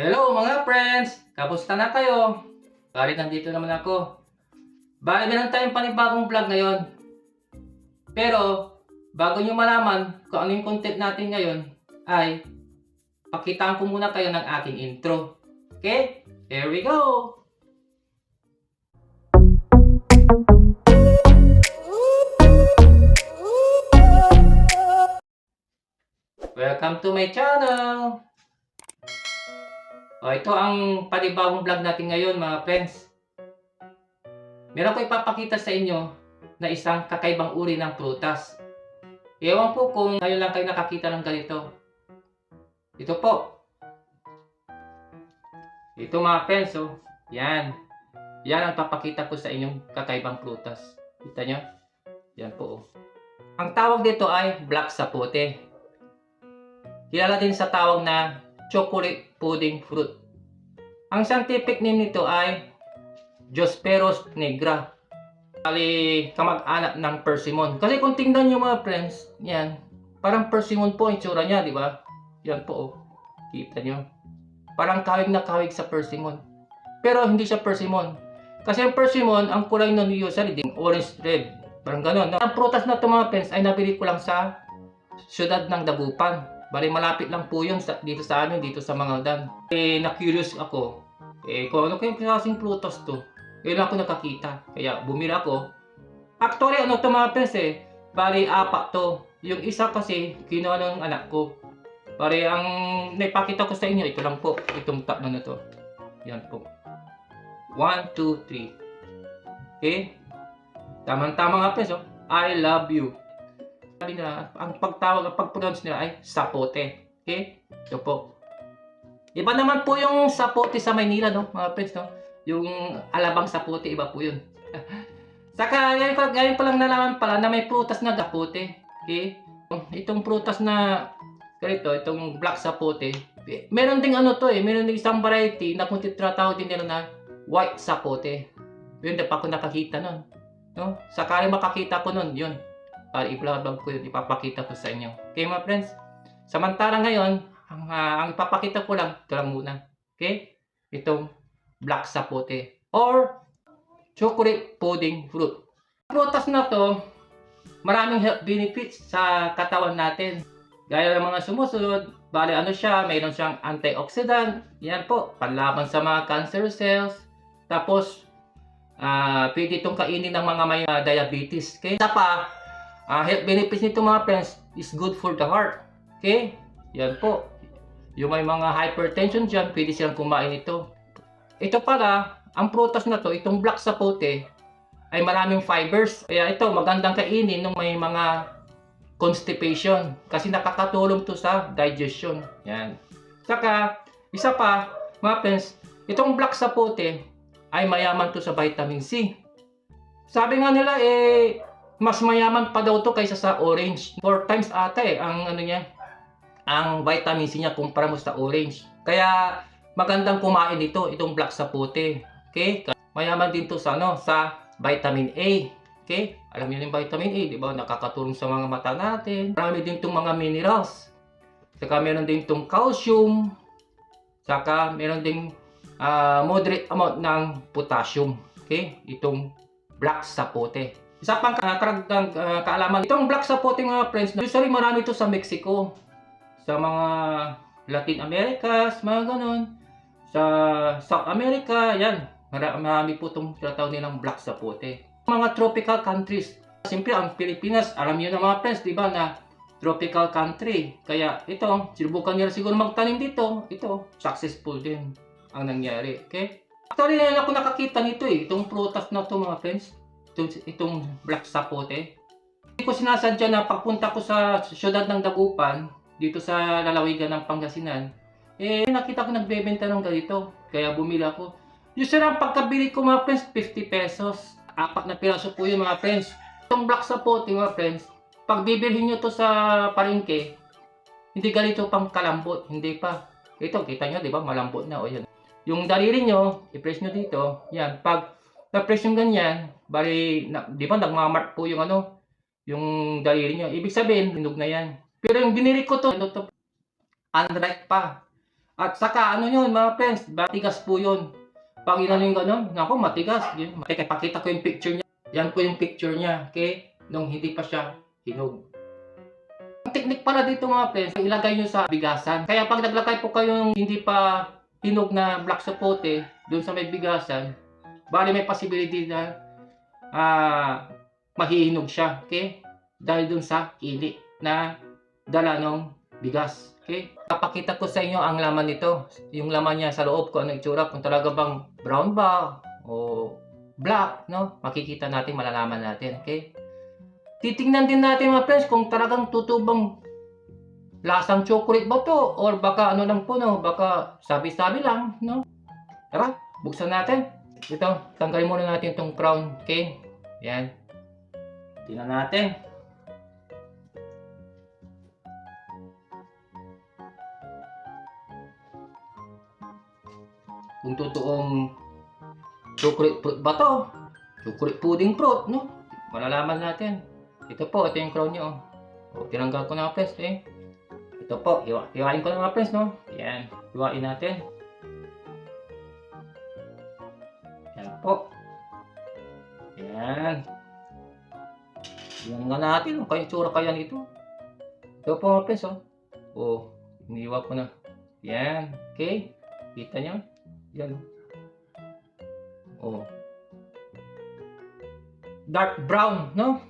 Hello mga friends! Kamusta na kayo? Bali, nandito naman ako. Bali, meron tayong panibagong vlog ngayon. Pero, bago nyo malaman kung ano yung content natin ngayon, ay pakitaan ko muna kayo ng aking intro. Okay? Here we go! Welcome to my channel! O, ito ang panibagong vlog natin ngayon mga friends. Meron ko ipapakita sa inyo na isang kakaibang uri ng prutas. Ewan po kung ngayon lang kayo nakakita ng ganito. Ito po. Ito mga friends, oh. Yan. Yan ang papakita ko sa inyong kakaibang prutas. Kita nyo? Yan po, oh. Ang tawag dito ay black sapote. Kilala din sa tawag na chocolate pudding fruit. Ang scientific name nito ay Josperos nigra. Kali kamag-anak ng persimmon. Kasi kung tingnan nyo mga friends, yan, parang persimmon po ang itsura niya, di ba? Yan po, oh. Kita nyo. Parang kawig na kawig sa persimmon. Pero hindi siya persimmon. Kasi ang persimmon, ang kulay nun usually din orange red. Parang gano'n. Ang prutas na ito mga friends ay nabili ko lang sa syudad ng Dagupan. Bali malapit lang po yun sa, dito sa amin, dito sa Mangaldan. Eh, na-curious ako. Eh, kung ano kayong klaseng prutas to? Lang ako nakakita. Kaya bumira ako. Actually, ano to mga friends eh. Bali, apat to. Yung isa kasi, kinuha ng anak ko. Bali, ang naipakita ko sa inyo, ito lang po. Itong tatlo na to. Yan po. 1, 2, 3. Okay? Tamang-tama nga friends, oh. I love you. Nila, ang pagtawag, ang pag-pronounce nila ay sapote. Okay? Ito po. Iba naman po yung sapote sa Maynila, no? Mga friends, no? Yung alabang sapote, iba po yun. Saka, ngayon ko, ngayon ko lang nalaman pala na may prutas na sapote. Okay? Itong prutas na ganito, itong black sapote, eh, meron ding ano to eh, meron ding isang variety na kung titratawag din nila na white sapote. Yun, di pa ako nakakita nun. No? Sakali makakita ko nun, yun para i-vlog ko yun, ipapakita ko sa inyo. Okay mga friends? Samantala ngayon, ang, ah, ang ipapakita ko lang, ito lang muna. Okay? Itong black sapote or chocolate pudding fruit. Prutas na to, maraming health benefits sa katawan natin. Gaya ng mga sumusunod, bali ano siya, mayroon siyang antioxidant, yan po, panlaban sa mga cancer cells. Tapos, ah pwede itong kainin ng mga may ah, diabetes. Okay? Isa pa, Ah, health benefits nito mga friends is good for the heart. Okay? Yan po. Yung may mga hypertension dyan, pwede silang kumain ito. Ito pala, ang prutas na to, itong black sapote, ay maraming fibers. Kaya ito, magandang kainin nung may mga constipation. Kasi nakakatulong to sa digestion. Yan. Saka, isa pa, mga friends, itong black sapote ay mayaman to sa vitamin C. Sabi nga nila, eh, mas mayaman pa daw to kaysa sa orange. Four times ata eh, ang ano niya, ang vitamin C niya kumpara mo sa orange. Kaya magandang kumain ito, itong black sapote. Okay? Mayaman din to sa ano, sa vitamin A. Okay? Alam niyo yung vitamin A, di ba? Nakakatulong sa mga mata natin. Marami din itong mga minerals. Saka meron din itong calcium. Saka meron din ah, moderate amount ng potassium. Okay? Itong black sapote. Isa pang uh, karagdag ah, kaalaman, itong black sapote mga friends, usually marami ito sa Mexico. Sa mga Latin Americas, mga ganon. Sa South America, yan. Mara- Marami po itong tinatawag nilang black sapote. Mga tropical countries. Siyempre, ang Pilipinas, alam niyo na mga friends, di ba, na tropical country. Kaya ito, sinubukan nila siguro magtanim dito. Ito, successful din ang nangyari. Okay? Actually, ngayon ako nakakita nito eh. Itong prutas na to mga friends itong, black sapote. Hindi ko sinasadya na pagpunta ko sa syudad ng Dagupan, dito sa lalawigan ng Pangasinan, eh nakita ko nagbebenta ng ganito. Kaya bumili ako. Yung sir, ang pagkabili ko mga friends, 50 pesos. Apat na piraso po yun mga friends. Itong black sapote mga friends, pag bibilhin nyo to sa palengke, hindi ganito pang kalambot, hindi pa. Ito, kita nyo, di ba? Malambot na. O yan. Yung daliri nyo, i-press nyo dito. Yan. Pag na-press yung ganyan, bali, na, di ba, nagmamark po yung ano, yung daliri nyo. Ibig sabihin, hinog na yan. Pero yung binili ko to, ano to, unripe pa. At saka ano yun mga friends, matigas po yun. Pag inano yung ganun, naku matigas. Yun. Pakita ko yung picture niya. Yan po yung picture niya, okay? Nung hindi pa siya hinog. Ang technique pala dito mga friends, ilagay nyo sa bigasan. Kaya pag naglagay po kayo ng hindi pa hinog na black sapote doon sa may bigasan, bali may possibility na ah mahihinog siya, okay? Dahil doon sa ili na dala ng bigas, okay? Papakita ko sa inyo ang laman nito. Yung laman niya sa loob ko, ano itsura, kung talaga bang brown ba o black, no? Makikita natin, malalaman natin, okay? Titingnan din natin mga friends kung talagang tutubang lasang chocolate ba to or baka ano lang po no, baka sabi-sabi lang, no? Tara, buksan natin. Ito, tanggalin muna natin itong crown, okay? Yan. Tingnan natin. Kung totoong chocolate fruit ba to? Chocolate pudding fruit, no? Malalaman natin. Ito po, ito yung crown niya, oh. O, tinanggal ko na friends, eh. Ito po, hiwa, hiwain ko na friends, no? Yan, hiwain natin. Po. Yan. Yan nga natin, oh. Kaya tsura kaya nito. Ito po friends, oh. O, iniwa ko na. Yan, okay. Kita nyo? Yan. Oh. Dark brown, no?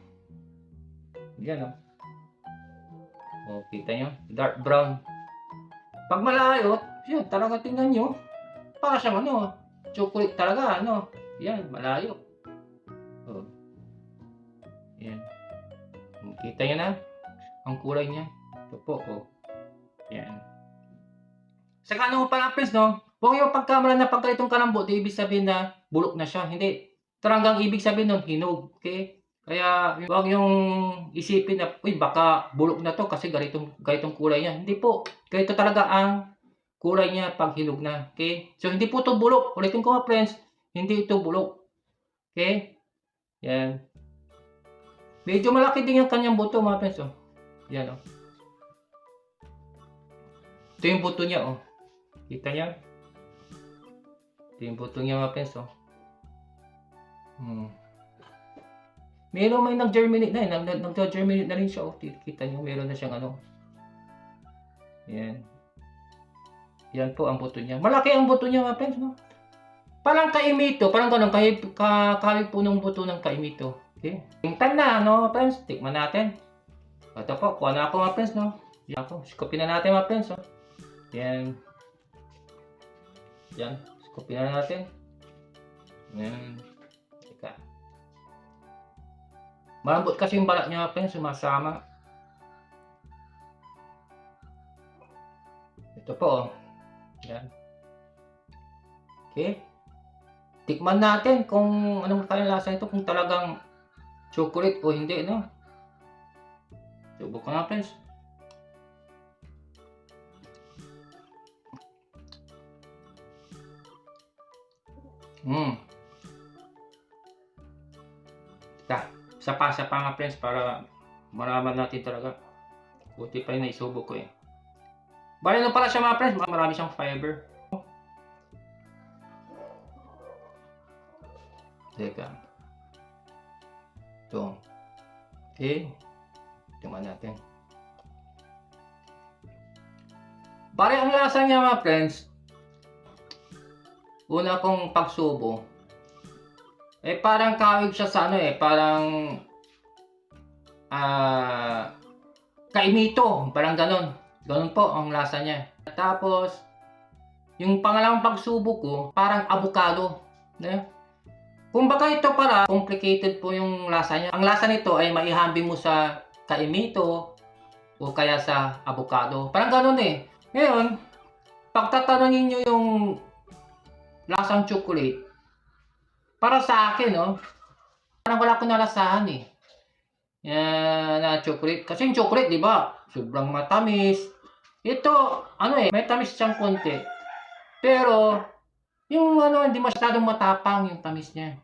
Yan, oh. Oh, kita nyo? Dark brown. Pag malayo, yan, talaga tingnan nyo. Para siyang ano, chocolate talaga, ano. Yan, malayo. Oh. Yan. Kita nyo na? Ang kulay niya. Ito po, oh. Yan. Saka ano pala, friends, no? Huwag yung pagkamala na pagkalitong kalambot, di ibig sabihin na bulok na siya. Hindi. Taranggang ibig sabihin nun, hinog. Okay? Kaya huwag yung isipin na, uy, baka bulok na to kasi ganitong, ganitong kulay niya. Hindi po. Ganito talaga ang kulay niya pag hinog na. Okay? So, hindi po to bulok. Ulitin ko friends. Hindi ito bulok. Okay? Yan. Medyo malaki din yung kanyang buto, mga friends. Oh. Yan, oh. Ito yung buto niya, oh. Kita niya? Ito yung buto niya, mga friends, oh. Hmm. Meron may nag-germinate na eh. Nag- nag- Nag-germinate na rin siya. Oh, kita nyo, meron na siyang ano. Yan. Yan po ang buto niya. Malaki ang buto niya mga friends, no? Parang kaimito. Parang ganun. Kahit ka, kahit po ng buto ng kaimito. Okay? Tingnan na, no, mga friends? Tikman natin. Ito po, kuha na ako mga friends, no? Yan ako. Scoopin na natin mga friends, oh. Yan. Yan. Scoopin na natin. Yan. Teka. Malambot kasi yung balat niya, friends, sumasama. Ito po, oh. Yan. Okay. Tikman natin kung anong kaya lasa nito, kung talagang chocolate o hindi, no? Subukan nga, friends. Hmm. Ta, isa pa, isa pa friends para malaman natin talaga. Buti pa yung naisubo ko eh. Bali na pala siya mga friends, marami siyang fiber. Teka. Ito. Okay. Tingnan natin. Ang lasa niya mga friends, una kong pagsubo, eh parang kawig siya sa ano eh, parang ah kaimito, parang ganon. Ganon po ang lasa niya. Tapos, yung pangalawang pagsubo ko, parang avocado. Ne? Kumbaga ito para complicated po yung lasa niya. Ang lasa nito ay maihambing mo sa kaimito o kaya sa avocado. Parang ganon eh. Ngayon, pagtatanungin nyo yung lasang chocolate, para sa akin, no, parang wala ko nalasahan eh. Yan, na chocolate. Kasi yung chocolate, di ba, sobrang matamis. Ito, ano eh, may tamis siyang konti. Pero, yung ano, hindi masyadong matapang yung tamis niya.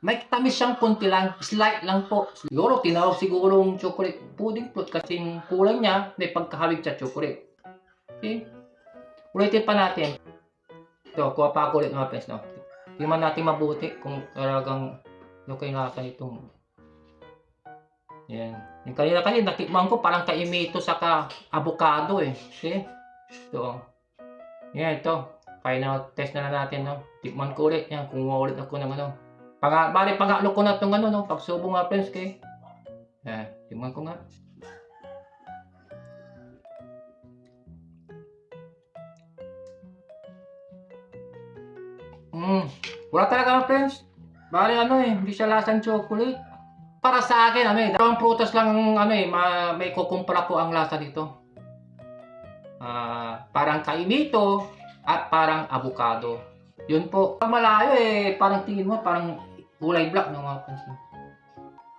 May tamis siyang konti lang, slight lang po. Siguro, tinawag siguro yung chocolate pudding fruit kasi yung kulay niya may pagkahawig sa chocolate. Okay? Ulitin pa natin. Ito, kuha pa ako ulit mga friends, no? Tingnan natin mabuti kung talagang ano kayo lasa nitong yan. Yung kanina kasi natikman ko parang kaimito saka avocado eh. See? Ito. Yan, ito. Final test na lang natin, no? Tikman ko ulit yan. Kung ulit ako ng ano. Pag, bali, pag ko na itong ano, no? Pagsubo nga, friends, kay. Yan. Tikman ko nga. Mm. Wala talaga mga friends. Bali ano eh, hindi siya lasang chocolate. Para sa akin, ano eh, dalawang prutas lang ang, ano eh, ma, may kukumpara ko ang lasa dito. Ah, parang kaimito at parang avocado. Yun po. Ang malayo eh, parang tingin mo, parang kulay black no mga no?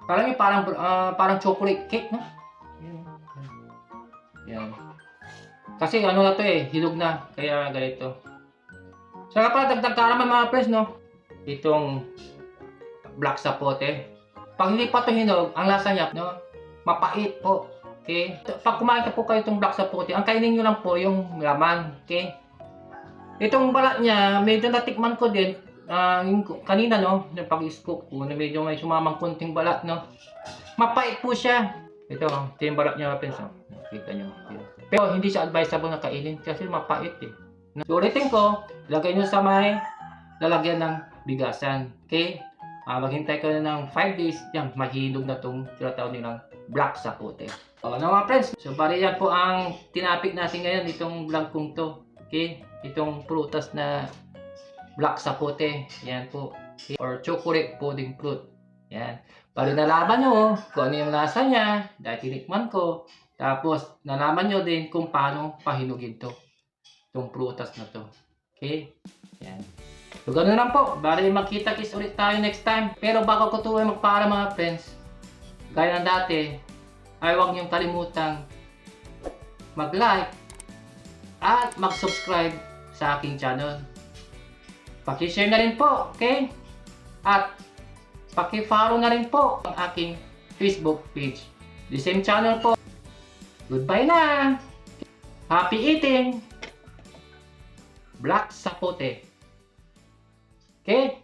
Parang yung parang, ah, parang chocolate cake, no? Yan. Yan. Kasi ano na to eh, hilog na. Kaya ganito. Saka pa, dagdag ka naman mga friends, no? Itong black sapote. Pag hindi pa ito hinog, ang lasa niya, no? Mapait po. Okay? Pag kumain ka po kayo itong black sapote, ang kainin nyo lang po yung laman. Okay? Itong balat niya, medyo natikman ko din. yung kanina, no? Yung pag-scoop ko, na medyo may sumamang kunting balat, no? Mapait po siya. Ito, ito yung balat niya, friends, no? Kita. Yun. Pero hindi siya advisable na kainin kasi mapait eh. So, ulitin ko, lagay nyo sa may lalagyan ng bigasan. Okay? Ah, maghintay ka na ng 5 days, yan, mahinog na itong tinatawag nilang black sapote. O, ano mga friends? So, bali yan po ang tinapik natin ngayon, itong vlog kong to. Okay? Itong prutas na black sapote. Yan po. Or chocolate pudding fruit. Yan. Bali nalaman nyo kung ano yung lasa niya dahil tinikman ko. Tapos, nalaman nyo din kung paano pahinugin to. Itong prutas na to. Okay? Yan. So, ganun lang po. Bali, magkita-kiss ulit tayo next time. Pero bago ko tuloy magpaalam mga friends, gaya ng dati, ay huwag niyong kalimutang mag-like at mag-subscribe sa aking channel. Paki-share na rin po, okay? At paki-follow na rin po ang aking Facebook page. The same channel po. Goodbye na! Happy eating! Black Sapote. Okay?